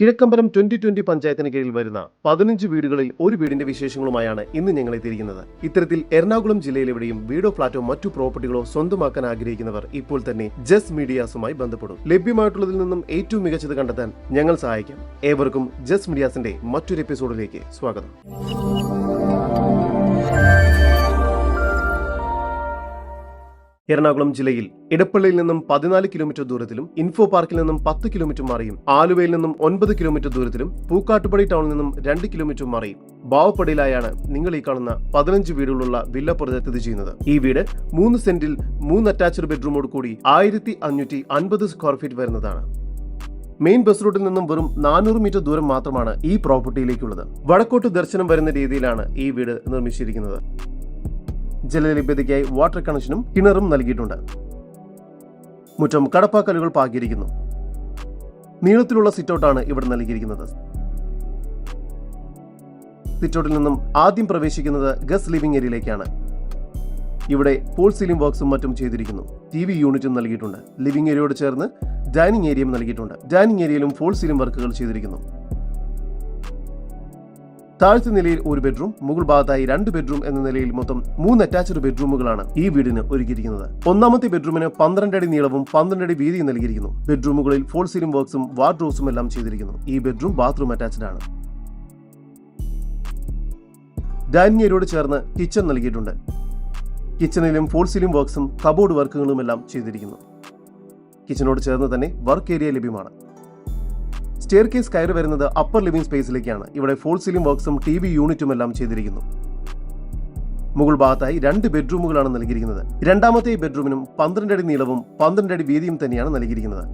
Kizhakkambalam twenty twenty പഞ്ചായത്തിന് കീഴിൽ വരുന്ന പതിനഞ്ച് വീടുകളിൽ ഒരു വീടിന്റെ വിശേഷങ്ങളുമായാണ് ഇന്ന് ഞങ്ങൾ എത്തിയിരിക്കുന്നത്. ഇത്തരത്തിൽ എറണാകുളം ജില്ലയിലെവിടെയും വീടോ ഫ്ളാറ്റോ മറ്റു പ്രോപ്പർട്ടികളോ സ്വന്തമാക്കാൻ ആഗ്രഹിക്കുന്നവർ ഇപ്പോൾ തന്നെ ജസ് മീഡിയാസുമായി ബന്ധപ്പെടും. ലഭ്യമായിട്ടുള്ളതിൽ നിന്നും ഏറ്റവും മികച്ചത് കണ്ടെത്താൻ ഞങ്ങൾ സഹായിക്കാം. ഏവർക്കും ജസ് മീഡിയാസിന്റെ മറ്റൊരു എപ്പിസോഡിലേക്ക് സ്വാഗതം. എറണാകുളം ജില്ലയിൽ ഇടപ്പള്ളിയിൽ നിന്നും പതിനാല് കിലോമീറ്റർ ദൂരത്തിലും ഇൻഫോ പാർക്കിൽ നിന്നും പത്ത് കിലോമീറ്റർ മാറിയും. ആലുവയിൽ നിന്നും ഒൻപത് കിലോമീറ്റർ ദൂരത്തിലും പൂക്കാട്ടുപടി ടൗണിൽ നിന്നും രണ്ട് കിലോമീറ്റർ മാറിയും. ബാവപ്പടിയിലായാണ് നിങ്ങൾ ഈ കാണുന്ന പതിനഞ്ച് വീടുകളുള്ള വില്ല പുറത്ത് സ്ഥിതി ചെയ്യുന്നത്. ഈ വീട് മൂന്ന് സെന്റിൽ മൂന്ന് അറ്റാച്ച്ഡ് ബെഡ്റൂമോട് കൂടി ആയിരത്തി അഞ്ഞൂറ്റി അൻപത് സ്ക്വയർ ഫീറ്റ് വരുന്നതാണ് മെയിൻ ബസ് റൂട്ടിൽ നിന്നും വെറും നാനൂറ് മീറ്റർ ദൂരം മാത്രമാണ് ഈ പ്രോപ്പർട്ടിയിലേക്കുള്ളത് വടക്കോട്ട് ദർശനം വരുന്ന രീതിയിലാണ് ഈ വീട് നിർമ്മിച്ചിരിക്കുന്നത്. ജലലഭ്യതയ്ക്കായി വാട്ടർ കണക്ഷനും കിണറും നൽകിയിട്ടുണ്ട്. മുറ്റം കടപ്പാക്കലുകൾ പാകിയിരിക്കുന്നു. നീളത്തിലുള്ള സിറ്റൗട്ടാണ് ഇവിടെ നൽകിയിരിക്കുന്നത്. സിറ്റൗട്ടിൽ നിന്നും ആദ്യം പ്രവേശിക്കുന്നത് ഗസ് ലിവിംഗ് ഏരിയയിലേക്കാണ് ഇവിടെ പോൾ സീലിംഗ് വർക്ക്സും മറ്റും ചെയ്തിരിക്കുന്നു. ടി വി യൂണിറ്റും നൽകിയിട്ടുണ്ട്. ലിവിംഗ് ഏരിയയോട് ചേർന്ന് ഡൈനിങ് ഏരിയയും നൽകിയിട്ടുണ്ട്. ഡൈനിങ് ഏരിയയിലും ഫോൾ സീലിംഗ് വർക്കുകൾ ചെയ്തിരിക്കുന്നു. താഴത്തെ നിലയിൽ ഒരു ബെഡ്റൂം മുകൾ ഭാഗത്തായി രണ്ട് ബെഡ്റൂം എന്ന നിലയിൽ മൊത്തം മൂന്ന് അറ്റാച്ച്ഡ് ബെഡ്റൂമുകളാണ് ഈ വീടിന് ഒരുക്കിയിരിക്കുന്നത്. ഒന്നാമത്തെ ബെഡ്റൂമിന് പന്ത്രണ്ട് അടി നീളവും പന്ത്രണ്ട് അടി വീതിയും നൽകിയിരിക്കുന്നു. ബെഡ്റൂമുകളിൽ ഫോൾ സീലിംഗ് വർക്ക്സും വാർഡ്രോസും എല്ലാം ചെയ്തിരിക്കുന്നു. ഈ ബെഡ്റൂം ബാത്റൂം അറ്റാച്ച്ഡ് ആണ്. ഡൈനിങ് ഏരിയയോട് ചേർന്ന് കിച്ചൺ നൽകിയിട്ടുണ്ട്. കിച്ചണിലും ഫോൾ സീലിംഗ് വർക്ക്സും കബോർഡ് വർക്കുകളും എല്ലാം ചെയ്തിരിക്കുന്നു. കിച്ചനോട് ചേർന്ന് തന്നെ വർക്ക് ഏരിയ ലഭ്യമാണ്. സ്റ്റെയർ കേസ് കയറി വരുന്നത് അപ്പർ ലിവിംഗ് സ്പേസിലേക്കാണ് ഇവിടെ ഫോൾ സീലിംഗ് വർക്ക്സും ടി വി യൂണിറ്റും എല്ലാം ചെയ്തിരിക്കുന്നു. മുകൾ ഭാഗത്തായി രണ്ട് ബെഡ്റൂമുകളാണ് നൽകിയിരിക്കുന്നത്. രണ്ടാമത്തെ ബെഡ്റൂമിനും പന്ത്രണ്ട് അടി നീളവും പന്ത്രണ്ട് അടി വീതിയും തന്നെയാണ് നൽകിയിരിക്കുന്നത്.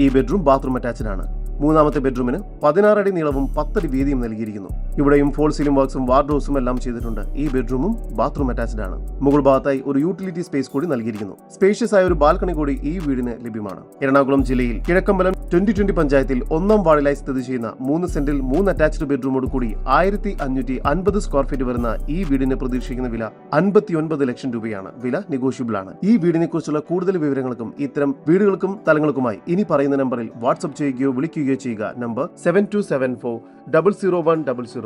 ഈ ബെഡ്റൂം ബാത്റൂം അറ്റാച്ച്ഡ് ആണ്. മൂന്നാമത്തെ ബെഡ്റൂമിന് പതിനാറടി നീളവും പത്തടി വീതിയും നൽകിയിരിക്കുന്നു. ഇവിടെയും ഫോൾ സീലിംഗ് വർക്ക്സും വാർഡ്രോസും എല്ലാം ചെയ്തിട്ടുണ്ട്. ഈ ബെഡ്റൂമും ബാത്റൂം അറ്റാച്ച്ഡ് ആണ്. മുകൾ ഭാഗത്തായി ഒരു യൂട്ടിലിറ്റി സ്പേസ് കൂടി നൽകിയിരിക്കുന്നു. സ്പേഷ്യസ് ആയ ഒരു ബാൽക്കണി കൂടി ഈ വീടിന് ലഭ്യമാണ്. എറണാകുളം ജില്ലയിൽ കിഴക്കമ്പലം ട്വന്റി ട്വന്റി പഞ്ചായത്തിൽ ഒന്നാം വാർഡിലായി സ്ഥിതി ചെയ്യുന്ന മൂന്ന് സെന്റിൽ മൂന്ന് അറ്റാച്ച്ഡ് ബെഡ്റൂമോട് കൂടി ആയിരത്തി അഞ്ഞൂറ്റി അൻപത് സ്ക്വയർ ഫീറ്റ് വരുന്ന ഈ വീടിന് പ്രതീക്ഷിക്കുന്ന വില അൻപത്തി ഒൻപത് ലക്ഷം രൂപയാണ്. വില നെഗോഷ്യബിൾ ആണ്. ഈ വീടിനെ കുറിച്ചുള്ള കൂടുതൽ വിവരങ്ങൾക്കും ഇത്തരം വീടുകൾക്കും സ്ഥലങ്ങൾക്കുമായി ഇനി പറയുന്ന നമ്പറിൽ വാട്സ്ആപ്പ് ചെയ്യുകയോ വിളിക്കുകയോ ചെയ്യുക. Number seven two seven four double zero one double zero